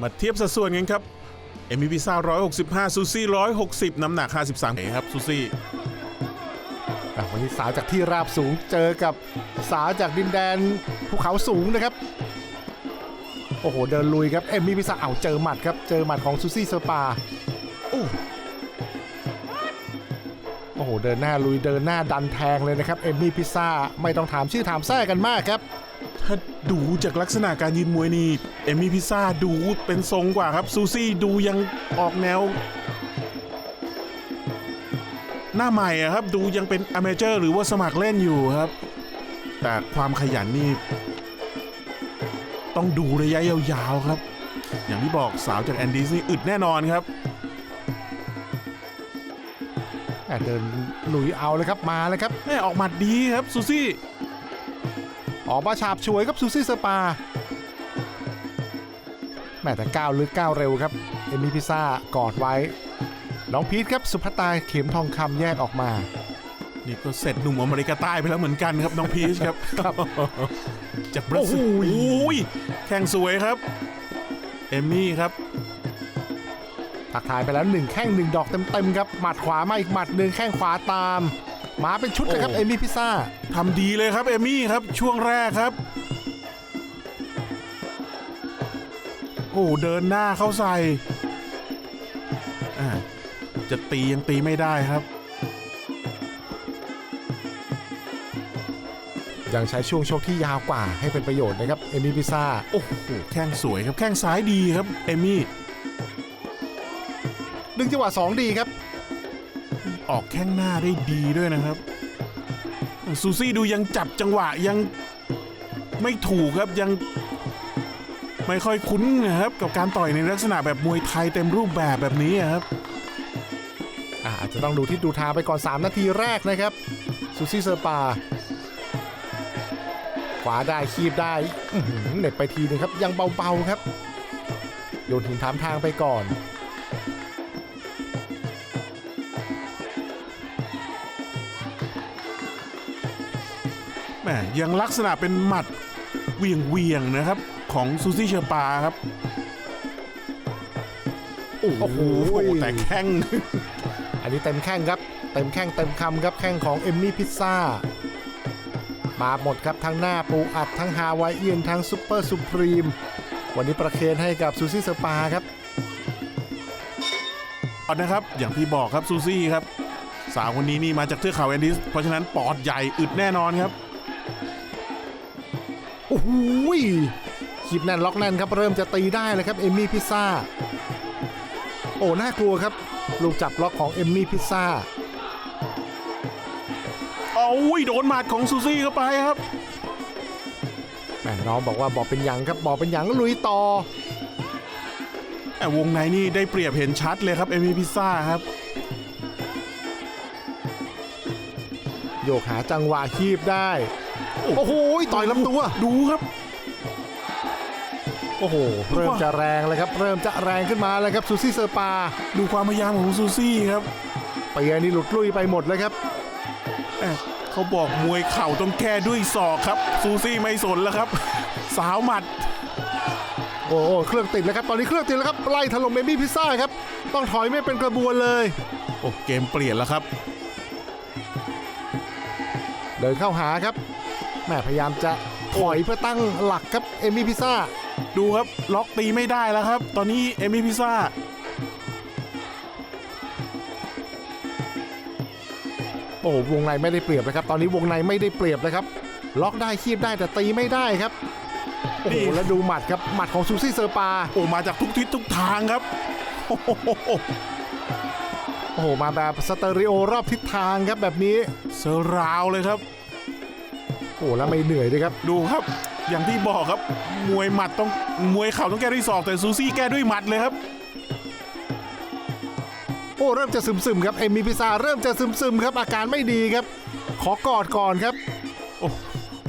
มาเทียบสัดส่วนกันครับเอมิพิซซ่า165 ซูซี่ 160 น้ำหนัก 53เครับ ซูซี่อะวันนี้สาวจากที่ราบสูงเจอกับสาวจากดินแดนภูเขาสูงนะครับ โอ้โห เดินลุยครับ เอ็มมี่พิซซ่าเอาเจอหมัดครับ เจอหมัดของซูซี่เซอร์ปาโอ้โอ้โห เดินหน้าลุยเดินหน้าดันแทงเลยนะครับ เอมมี่พิซซ่าไม่ต้องถามชื่อถามแท้กันมากครับ ถ้าดูจากลักษณะการยืนมวยนี่เอมิพิซซ่าดูเป็นทรงกว่าครับซูซี่ดูยังออกแนว หน้าใหม่อะครับดูยังเป็นอเมเจอร์หรือว่าสมัครเล่นอยู่ครับ แต่ความขยันนี่ ต้องดูระยะยาวๆครับ อย่างที่บอกสาวจากแอนดีสนี่อึดแน่นอนครับอะเดินลุยเอาเลยครับมาเลยครับแม่ออกหมัดดีครับซูซี่ ออกมาฉาบฉวยครับซูซี่เซอร์ปาแม่แต่ก้าวลึกก้าวเร็วครับ เอมมี่พิซซ่ากอดไว้ น้องพีทครับสุภตาเข็มทองคำแยกออกมานี่ก็เสร็จหนุ่มอเมริกาใต้ไปแล้วเหมือนกันครับน้องพีชครับครับจากบราซิลโอ้โหโอ้ยแข่งสวยครับ เอมมี่ครับทักทายไปแล้วหนึ่งแข้งหนึ่งดอกเต็มๆครับหมัดขวามาอีกหมัดหนึ่งแข้งขวาตาม มาเป็นชุดเลยครับโอ้เอมมี่พิซซ่าทำดีเลยครับเอมมี่ครับช่วงแรกครับ โอ้เดินหน้าเข้าใส่อ่าจะตียังตีไม่ได้ครับ ยังใช้ช่วงชกที่ยาวกว่าให้เป็นประโยชน์นะครับเอมมี่พิซซ่าโอ้โหแข้งสวยครับแข้งซ้ายดีครับเอมมี่ดึงจังหวะสองดีครับ ออกแข้งหน้าได้ดีด้วยนะครับ ซูซี่ดูยังจับจังหวะยังไม่ถูกครับยังไม่ค่อยคุ้นนะครับกับการต่อยในลักษณะแบบมวยไทยเต็มรูปแบบแบบนี้ครับอาจจะต้องดูที่ดูทางไปก่อน 3 นาทีแรกนะครับ ซูซี่เซอร์ปา ขวาได้คีบได้เหน็บไปทีหนึงครับ ยังเบาๆครับ โยนหินถามทางไปก่อน มยังลักษณะเป็นหมัดเวียงเวียงๆนะครับของซูซี่เชอร์ปาครับโอ้โหโอ้โหแต่แข้ง อันนี้เต็มแข้งครับ เต็มแข้งเต็มคำครับแข้งของเอมมี่พิซซ่ามาหมดครับทั้งหน้าปูอัดทั้งฮาวายเอียนทั้งซุปเปอร์สุพรีม วันนี้ประเคนให้กับซูซี่เซอร์ปาครับปอดนะครับอย่างที่บอกครับซูซี่ครับ สาวคนนี้นี่มาจากเทือกเขาแอนดิส เพราะฉะนั้นปอดใหญ่อึดแน่นอนครับ โอ้โหขีบแน่นล็อกแน่นครับเริ่มจะตีได้เลยครับเอมมี่พิซซ่าโอ้น่ากลัวครับ ลูกจับล็อกของเอมมี่พิซซ่าโอ้ยโดนหมัดของซูซี่เข้าไปครับแม่น้องบอกว่าบอกเป็นหยังครับบอกเป็นหยังลุยต่อแต่วงในนี่ได้เปรียบเห็นชัดเลยครับเอมิพิซซ่าครับ โยกหาจังหวะคีบได้ โอ้โหต่อยลำตัว ดูครับ โอ้โห เริ่มจะแรงเลยครับ เริ่มจะแรงขึ้นมาเลยครับซูซี่เซอร์ปา ดูความพยายามของซูซี่ครับเปียนี่หลุดลุยไปหมดเลยครับแหม่เขาบอกมวยเข่าต้องแก้ด้วยศอกครับ ซูซี่ไม่สนแล้วครับ สาวหมัด โอ้โหเครื่องติดแล้วครับ ตอนนี้เครื่องติดแล้วครับ ไล่ถล่มเบบี้พิซซ่าครับ ต้องถอยไม่เป็นกระบวนเลย โอ้เกมเปลี่ยนแล้วครับ เดินเข้าหาครับ แม่พยายามจะถอยเพื่อตั้งหลักครับเอมี่พิซซ่าดูครับล็อกตีไม่ได้แล้วครับ ตอนนี้เอมิพิซซ่าโอ้โหวงในไม่ได้เปรียบเลยครับ ตอนนี้วงในไม่ได้เปรียบเลยครับ ล็อกได้คีบได้แต่ตีไม่ได้ครับโอ้โหนี่แล้วดูหมัดครับหมัดของซูซี่เซอร์ปาโอ้มาจากทุกทิศทุกทางครับโอ้โหโอ้โหมาแบบสเตอริโอรอบทิศทางครับแบบนี้เซอร์ราวเลยครับ โอ้โหแล้วไม่เหนื่อยด้วยครับ ดูครับ อย่างที่บอกครับ มวยหมัดต้องมวยเข่าต้องแก้ด้วยศอกแต่ซูซี่แก้ด้วยหมัดเลยครับ โอ้เริ่มจะซึมๆครับเอมี่พิซซ่าเริ่มจะซึมๆครับอาการไม่ดีครับ ขอกอดก่อนครับ โอ้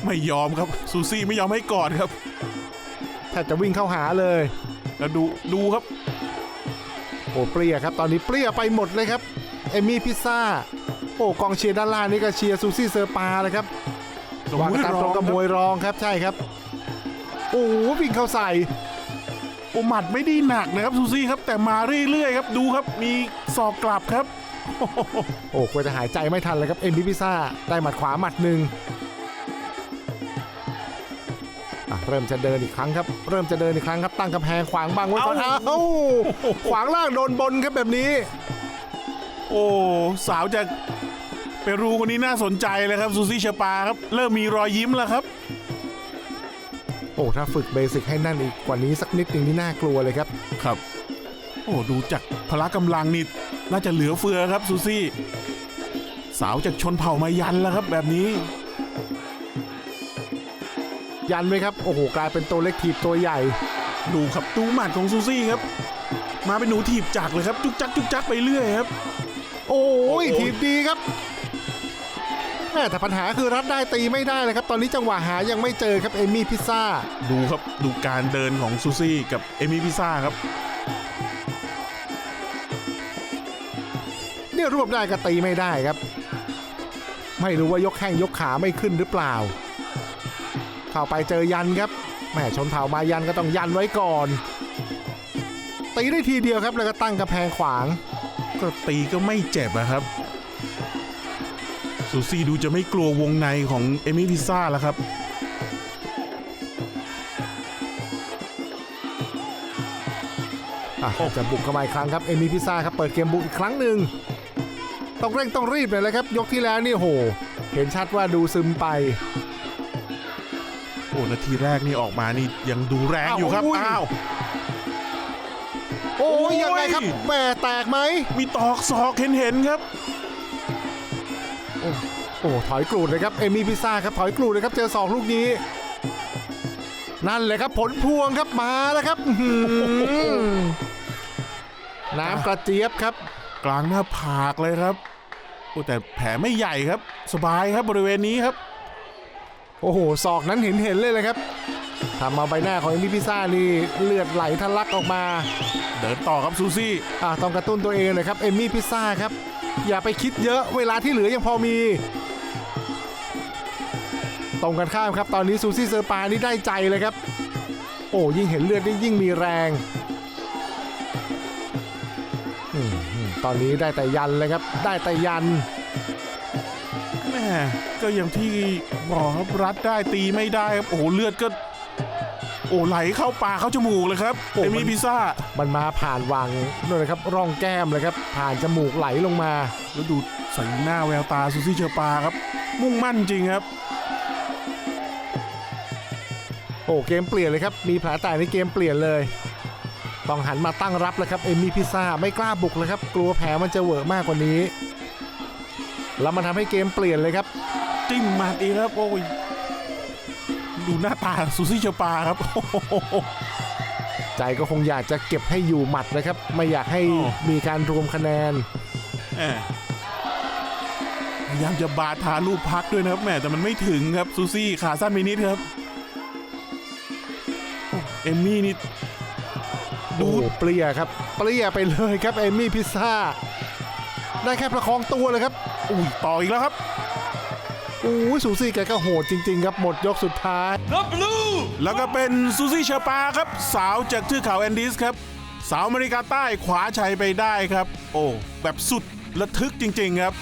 ไม่ยอมครับซูซี่ไม่ยอมให้กอดครับแทบจะวิ่งเข้าหาเลย แล้วดูดูครับ โอ้เปรี้ยครับ ตอนนี้เปรี้ยไปหมดเลยครับเอมี่พิซซ่าโอ้กองเชียร์ด้านล่างนี่ก็เชียร์ซูซี่เซอร์ปาเลยครับ วางกันตามตรงกับมวยรองครับใช่ครับ โอ้โหวิ่งเข้าใส่โอ้อ้หมัดไม่ได้หนักนะครับซูซี่ครับแต่มาเรื่อยๆครับดูครับมีศอกกลับครับ โอ้โหโอ้ควรจะหายใจไม่ทันเลยครับเอ็มบีพิซ่าได้หมัดขวาหมัดหนึ่งอะเริ่มจะเดินอีกครั้งครับ เริ่มจะเดินอีกครั้งครับ ตั้งกำแพงขวางบังไว้ก่อนเอ้าขวางล่างโดนบนครับแบบนี้ โอ้สาวจาก เปรูคนนี้น่าสนใจเลยครับซูซี่เชปาครับ เริ่มมีรอยยิ้มแล้วครับ โอ้ถ้าฝึกเบสิกให้นั่นอีกกว่านี้สักนิดหนึ่งนี่น่ากลัวเลยครับ ครับ โอ้ดูจากพละกำลังนี่น่าจะเหลือเฟือครับซูซี่ สาวจากชนเผ่ามายันแล้วครับแบบนี้ ยันไหมครับ โอ้โห กลายเป็นตัวเล็กถีบตัวใหญ่ ดูครับดูหมัดของซูซี่ครับ มาเป็นหนูถีบจักรเลยครับ จุกจักจุกจักไปเรื่อยครับ โอ้ยโอ้โหถีบดีครับ แม่แต่ปัญหาคือรัดได้ตีไม่ได้เลยครับ ตอนนี้จังหวะหายังไม่เจอครับเอมี่พิซซ่า ดูครับดูการเดินของซูซี่กับเอมิพิซ่าครับเนี่ยรวบได้ก็ตีไม่ได้ครับ ไม่รู้ว่ายกแข้งยกขาไม่ขึ้นหรือเปล่า เข้าไปเจอยันครับแม่ชนเผ่ามายันก็ต้องยันไว้ก่อนตีได้ทีเดียวครับแล้วก็ตั้งกระแพงขวาง ก็ตีก็ไม่เจ็บอะครับ ซูซี่ดูจะไม่กลัววงในของเอมิพิซซ่าแล้วครับ อะจะบุกเข้ามาอีกครั้งครับ เอมี่พิซซ่าครับ เปิดเกมบุกอีกครั้งหนึ่ง ต้องเร่งต้องรีบเลยแหละครับ ยกที่แล้วนี่โห เห็นชัดว่าดูซึมไป โอ้นาทีแรกนี่ออกมานี่ยังดูแรงอยู่ครับ อ้าวอุ้ยอ้าว โอ้โอ้ย ยยังไงครับแหม่แตกไหมมีตอกศอกเห็นเห็นๆครับ โอ้ถอยกรูดเลยครับ เอมี่พิซซ่าครับถอยกรูดเลยครับเจอสองลูกนี้ นั่นเลยครับผลพวงครับมาแล้วครับอื้อหือน้ำกระเจี๊ยบครับ กลางหน้าผากเลยครับโอ้แต่แผลไม่ใหญ่ครับ สบายครับบริเวณนี้ครับ โอ้โหศอกนั้นเห็นเห็นเลยเลยครับทำเอาใบหน้าของเอมี่พิซซ่านี่เลือดไหลทะลักออกมา เดินต่อครับซูซี่อะต้องกระตุ้นตัวเองเลยครับเอมมี่พิซซ่าครับ อย่าไปคิดเยอะเวลาที่เหลือยังพอมี ตรงกันข้ามครับ ตอนนี้ซูซี่เซอร์ปานี่ได้ใจเลยครับ โอ้ยิ่งเห็นเลือดนี่ยิ่งมีแรงอตอนนี้ได้แต่ยันเลยครับ ได้แต่ยันแม่ก็อย่างที่บอกครับรัดได้ตีไม่ได้ครับโอ้โหเลือดก็ โอ้ไหลเข้าปากเข้าจมูกเลยครับโอ้เอมันมี่พิซซ่ามันมาผ่านวังนู่นนะครับร่องแก้มเลยครับ ผ่านจมูกไหลลงมา แล้วดูสีหน้าแววตาซูซี่เชอปาครับ มุ่งมั่นจริงครับ โอ้เกมเปลี่ยนเลยครับ มีแผลแตกในเกมเปลี่ยนเลย ต้องหันมาตั้งรับแล้วครับ เอมี่พิซซ่าไม่กล้าบุกเลยครับ กลัวแผลมันจะเวอะมากกว่านี้ แล้วมันทำให้เกมเปลี่ยนเลยครับ จิ้มหมัดอีกครับโอ้ย ดูหน้าตาซูซี่เชอปาครับโอ้โหใจก็คงอยากจะเก็บให้อยู่หมัดนะครับ ไม่อยากให้อ๋อ มีการรวมคะแนน แหมพยายามจะบาทาลูกพักด้วยนะครับแหมแต่มันไม่ถึงครับซูซี่ขาสั้นไปนิดครับโอ้เอมมี่นี่ ดูดูเปรี้ยครับ เปรี้ยไปเลยครับเอมี่พิซซ่า ได้แค่ประคองตัวเลยครับ อุ้ยต่ออีกแล้วครับ อู้ยสูซี่แกก็โหดจริง ๆ ครับหมดยกสุดท้ายแล้วก็เป็นซูซี่เชอปาครับ สาวจากเทือกเขาแอนดีสครับ สาวอเมริกาใต้ขวาชัยไปได้ครับ โอ้ แบบสุดระทึกจริง ๆ ครับ